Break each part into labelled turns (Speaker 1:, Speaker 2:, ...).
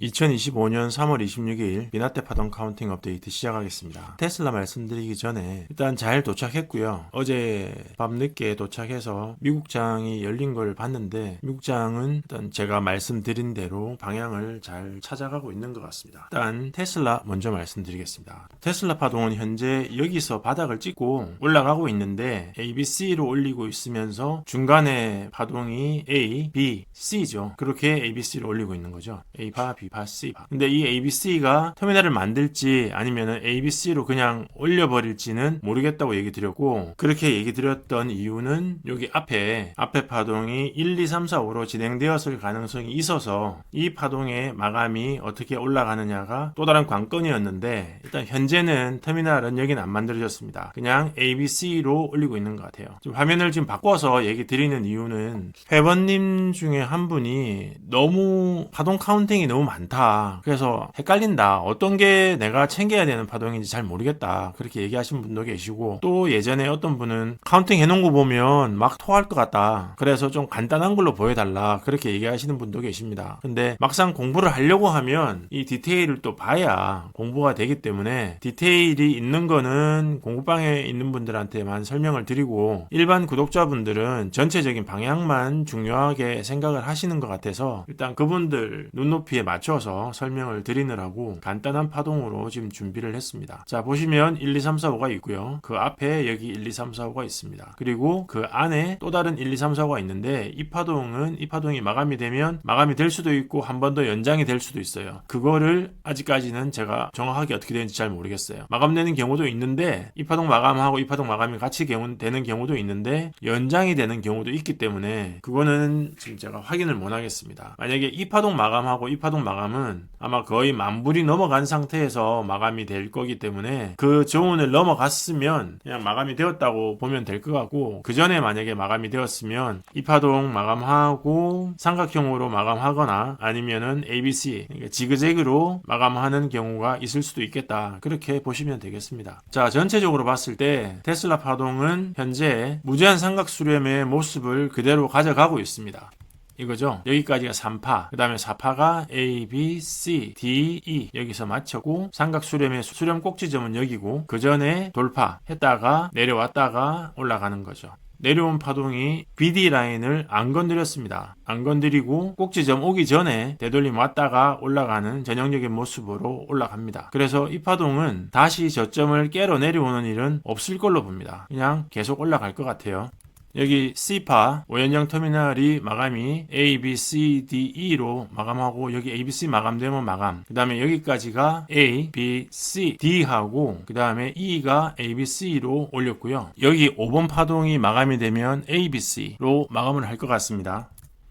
Speaker 1: 2025년 3월 26일 미나테 파동 카운팅 업데이트 시작하겠습니다. 테슬라 말씀드리기 전에 일단 잘 도착했고요. 어제 밤 늦게 도착해서 미국장이 열린 걸 봤는데 미국장은 일단 제가 말씀드린 대로 방향을 잘 찾아가고 있는 것 같습니다. 일단 테슬라 먼저 말씀드리겠습니다. 테슬라 파동은 현재 여기서 바닥을 찍고 올라가고 있는데 ABC로 올리고 있으면서 중간에 파동이 A, B, C죠. 그렇게 ABC로 올리고 있는 거죠. A파, B 파, C파. 근데 이 ABC가 터미널을 만들지 아니면은 ABC로 그냥 올려버릴지는 모르겠다고 얘기 드렸고 그렇게 얘기 드렸던 이유는 여기 앞에 앞에 파동이 1, 2, 3, 4, 5로 진행되었을 가능성이 있어서 이 파동의 마감이 어떻게 올라가느냐가 또 다른 관건이었는데 일단 현재는 터미널은 여기는 안 만들어졌습니다. 그냥 ABC로 올리고 있는 것 같아요. 지금 화면을 지금 바꿔서 얘기 드리는 이유는 회원님 중에 한 분이 너무 파동 카운팅이 너무 많 다. 그래서 헷갈린다. 어떤 게 내가 챙겨야 되는 파동인지 잘 모르겠다. 그렇게 얘기하신 분도 계시고 또 예전에 어떤 분은 카운팅 해놓은 거 보면 막 토할 것 같다. 그래서 좀 간단한 걸로 보여달라. 그렇게 얘기하시는 분도 계십니다. 근데 막상 공부를 하려고 하면 이 디테일을 또 봐야 공부가 되기 때문에 디테일이 있는 거는 공부방에 있는 분들한테만 설명을 드리고 일반 구독자분들은 전체적인 방향만 중요하게 생각을 하시는 것 같아서 일단 그분들 눈높이에 맞춰 서 설명을 드리느라고 간단한 파동으로 지금 준비를 했습니다. 자 보시면 1, 2, 3, 4, 5가 있고요. 그 앞에 여기 1, 2, 3, 4, 5가 있습니다. 그리고 그 안에 또 다른 1, 2, 3, 4, 5가 있는데 이 파동은 이 파동이 마감이 되면 마감이 될 수도 있고 한 번 더 연장이 될 수도 있어요. 그거를 아직까지는 제가 정확하게 어떻게 되는지 잘 모르겠어요. 마감되는 경우도 있는데 이 파동 마감하고 이 파동 마감이 같이 경우, 되는 경우도 있는데 연장이 되는 경우도 있기 때문에 그거는 지금 제가 확인을 못 하겠습니다. 만약에 이 파동 마감하고 이 파동 마감 은 아마 거의 만불이 넘어간 상태에서 마감이 될 거기 때문에 그 조운을 넘어갔으면 그냥 마감이 되었다고 보면 될 것 같고 그 전에 만약에 마감이 되었으면 이 파동 마감하고 삼각형으로 마감하거나 아니면은 ABC 그러니까 지그재그로 마감하는 경우가 있을 수도 있겠다 그렇게 보시면 되겠습니다. 자 전체적으로 봤을 때 테슬라 파동은 현재 무제한 삼각 수렴의 모습을 그대로 가져가고 있습니다. 이거죠. 여기까지가 3파. 그 다음에 4파가 A, B, C, D, E. 여기서 마쳤고, 삼각 수렴의 수렴 꼭지점은 여기고, 그 전에 돌파 했다가 내려왔다가 올라가는 거죠. 내려온 파동이 BD 라인을 안 건드렸습니다. 안 건드리고 꼭지점 오기 전에 되돌림 왔다가 올라가는 전형적인 모습으로 올라갑니다. 그래서 이 파동은 다시 저점을 깨러 내려오는 일은 없을 걸로 봅니다. 그냥 계속 올라갈 것 같아요. 여기 C파 오연장 터미널이 마감이 A, B, C, D, E로 마감하고 여기 A, B, C 마감되면 마감. 그 다음에 여기까지가 A, B, C, D 하고 그 다음에 E가 A, B, C로 올렸고요. 여기 5번 파동이 마감이 되면 A, B, C로 마감을 할 것 같습니다.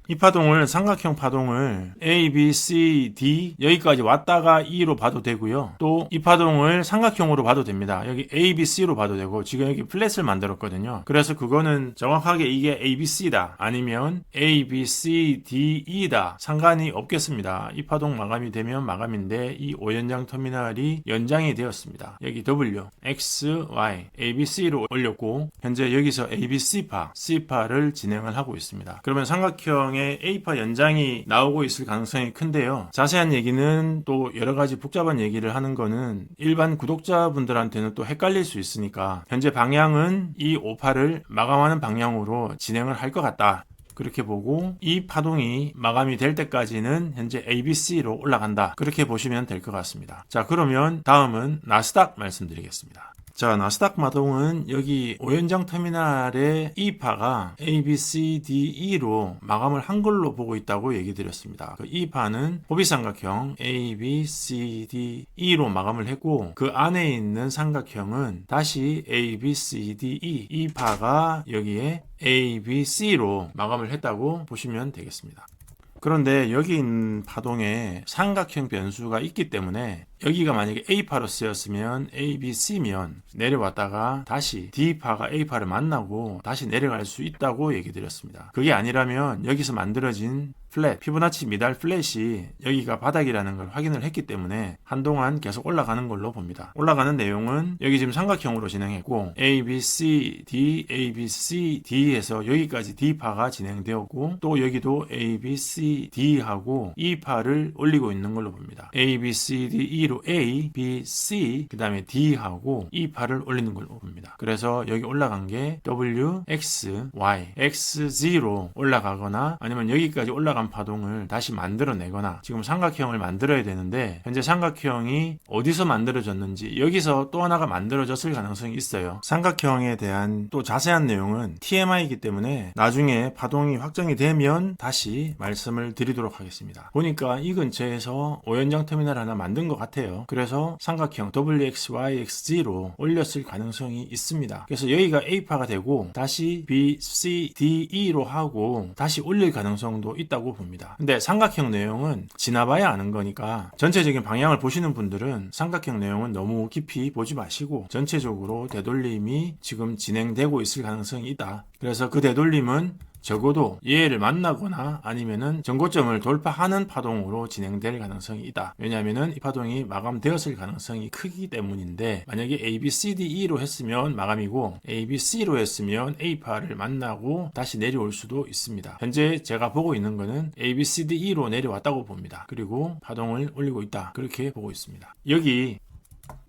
Speaker 1: 이 파동을 삼각형 파동을 A, B, C, D 여기까지 왔다가 E로 봐도 되고요. 또 이 파동을 삼각형으로 봐도 됩니다. 여기 A, B, C로 봐도 되고 지금 여기 플랫을 만들었거든요. 그래서 그거는 정확하게 이게 A, B, C다 아니면 A, B, C, D, E다 상관이 없겠습니다. 이 파동 마감이 되면 마감인데 이 5연장 터미널이 연장이 되었습니다. 여기 W, X, Y, A, B, C로 올렸고 현재 여기서 A, B, C파, C파를 진행을 하고 있습니다. 그러면 삼각형의 A파 연장이 나오고 있을 가능성이 큰데요. 자세한 얘기는 또 여러 가지 복잡한 얘기를 하는 거는 일반 구독자분들한테는 또 헷갈릴 수 있으니까 현재 방향은 이 5파를 마감하는 방향으로 진행을 할 것 같다. 그렇게 보고 이 파동이 마감이 될 때까지는 현재 ABC로 올라간다. 그렇게 보시면 될 것 같습니다. 자, 그러면 다음은 나스닥 말씀드리겠습니다. 자, 나스닥 마동은 여기 오연장 터미널의 E파가 A, B, C, D, E로 마감을 한 걸로 보고 있다고 얘기 드렸습니다. 그 E파는 호비삼각형 A, B, C, D, E로 마감을 했고 그 안에 있는 삼각형은 다시 A, B, C, D, E E파가 여기에 A, B, C로 마감을 했다고 보시면 되겠습니다. 그런데 여기 있는 파동에 삼각형 변수가 있기 때문에 여기가 만약에 A파로 쓰였으면 A, B, C면 내려왔다가 다시 D파가 A파를 만나고 다시 내려갈 수 있다고 얘기 드렸습니다. 그게 아니라면 여기서 만들어진 플랫, 피보나치 미달 플랫이 여기가 바닥이라는 걸 확인을 했기 때문에 한동안 계속 올라가는 걸로 봅니다. 올라가는 내용은 여기 지금 삼각형으로 진행했고 A, B, C, D, A, B, C, D에서 여기까지 D파가 진행되었고 또 여기도 A, B, C, D하고 E파를 올리고 있는 걸로 봅니다. A, B, C, D, E 로 A, B, C 그 다음에 D하고 E파를 올리는 걸로 봅니다. 그래서 여기 올라간 게 W, X, Y, X0 올라가거나 아니면 여기까지 올라간 파동을 다시 만들어내거나 지금 삼각형을 만들어야 되는데 현재 삼각형이 어디서 만들어졌는지 여기서 또 하나가 만들어졌을 가능성이 있어요. 삼각형에 대한 또 자세한 내용은 TMI이기 때문에 나중에 파동이 확정이 되면 다시 말씀을 드리도록 하겠습니다. 보니까 이 근처에서 오연장 터미널 하나 만든 것 같아요. 그래서 삼각형 WXYXG로 올렸을 가능성이 있 습니다. 그래서 여기가 A파가 되고 다시 B, C, D, E로 하고 다시 올릴 가능성도 있다고 봅니다. 근데 삼각형 내용은 지나봐야 아는 거니까 전체적인 방향을 보시는 분들은 삼각형 내용은 너무 깊이 보지 마시고 전체적으로 되돌림이 지금 진행되고 있을 가능성이 있다. 그래서 그 되돌림은 적어도 얘를 만나거나 아니면은 정고점을 돌파하는 파동으로 진행될 가능성이 있다. 왜냐하면은 이 파동이 마감되었을 가능성이 크기 때문인데 만약에 A, B, C, D, E로 했으면 마감이고 A, B, C로 했으면 A파를 만나고 다시 내려올 수도 있습니다. 현재 제가 보고 있는 거는 A, B, C, D, E로 내려왔다고 봅니다. 그리고 파동을 올리고 있다. 그렇게 보고 있습니다. 여기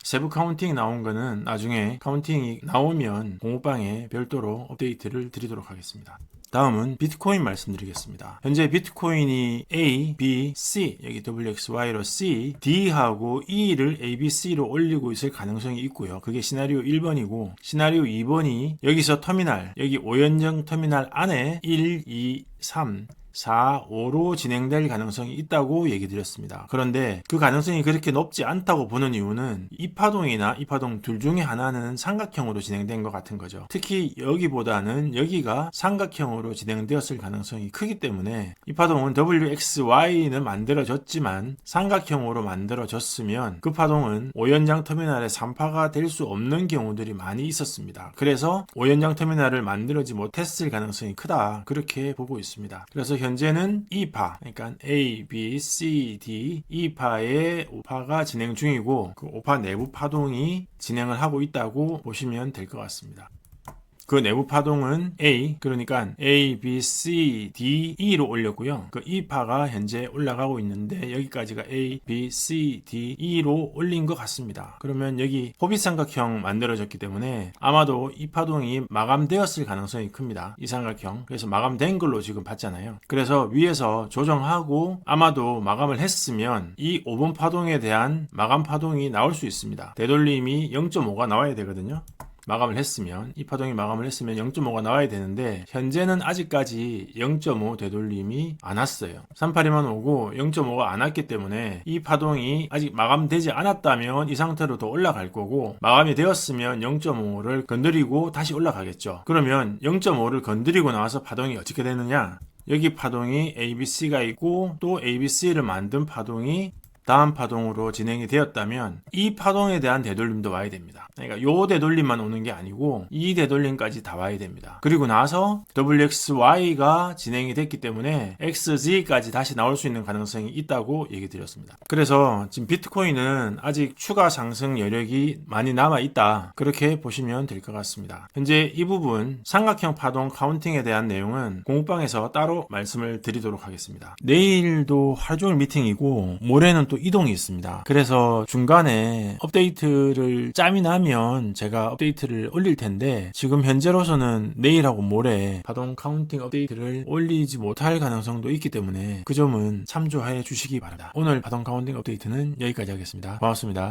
Speaker 1: 세부 카운팅 나온 거는 나중에 카운팅이 나오면 공호방에 별도로 업데이트를 드리도록 하겠습니다. 다음은 비트코인 말씀드리겠습니다. 현재 비트코인이 A, B, C, 여기 WXY로 C, D하고 E를 A, B, C로 올리고 있을 가능성이 있고요. 그게 시나리오 1번이고, 시나리오 2번이 여기서 터미널, 여기 오연정 터미널 안에 1, 2, 3, 4, 5로 진행될 가능성이 있다고 얘기 드렸습니다. 그런데 그 가능성이 그렇게 높지 않다고 보는 이유는 이 파동이나 이 파동 둘 중에 하나는 삼각형으로 진행된 것 같은 거죠. 특히 여기보다는 여기가 삼각형으로 진행되었을 가능성이 크기 때문에 이 파동은 WXY는 만들어졌지만 삼각형으로 만들어졌으면 그 파동은 오연장 터미널의 3파가 될 수 없는 경우들이 많이 있었습니다. 그래서 오연장 터미널을 만들어지 못했을 가능성이 크다. 그렇게 보고 있습니다. 그래서 현 재는 2파, 그러니까 A, B, C, D 2파의 5파가 진행 중이고 그 5파 내부 파동이 진행을 하고 있다고 보시면 될 것 같습니다. 그 내부 파동은 A, 그러니까 A, B, C, D, E로 올렸고요. 그 2파가 현재 올라가고 있는데 여기까지가 A, B, C, D, E로 올린 것 같습니다. 그러면 여기 호빗삼각형 만들어졌기 때문에 아마도 이 파동이 마감되었을 가능성이 큽니다. 이 삼각형. 그래서 마감된 걸로 지금 봤잖아요. 그래서 위에서 조정하고 아마도 마감을 했으면 이 5번 파동에 대한 마감 파동이 나올 수 있습니다. 되돌림이 0.5가 나와야 되거든요. 마감을 했으면 이 파동이 마감을 했으면 0.5가 나와야 되는데 현재는 아직까지 0.5 되돌림이 안 왔어요. 382만 오고 0.5가 안 왔기 때문에 이 파동이 아직 마감되지 않았다면 이 상태로 더 올라갈 거고 마감이 되었으면 0.5를 건드리고 다시 올라가겠죠. 그러면 0.5를 건드리고 나와서 파동이 어떻게 되느냐? 여기 파동이 ABC가 있고 또 ABC를 만든 파동이 다음 파동으로 진행이 되었다면 이 파동에 대한 되돌림도 와야 됩니다. 그러니까 요 되돌림만 오는 게 아니고 이 되돌림까지 다 와야 됩니다. 그리고 나서 WXY가 진행이 됐기 때문에 XZ까지 다시 나올 수 있는 가능성이 있다고 얘기 드렸습니다. 그래서 지금 비트코인은 아직 추가 상승 여력이 많이 남아 있다. 그렇게 보시면 될 것 같습니다. 현재 이 부분 삼각형 파동 카운팅에 대한 내용은 공부방에서 따로 말씀을 드리도록 하겠습니다. 내일도 하루 종일 미팅이고 모레는 또 이동이 있습니다. 그래서 중간에 업데이트를 짬이 나면 제가 업데이트를 올릴 텐데 지금 현재로서는 내일하고 모레 파동 카운팅 업데이트를 올리지 못할 가능성도 있기 때문에 그 점은 참조해 주시기 바랍니다. 오늘 파동 카운팅 업데이트는 여기까지 하겠습니다. 고맙습니다.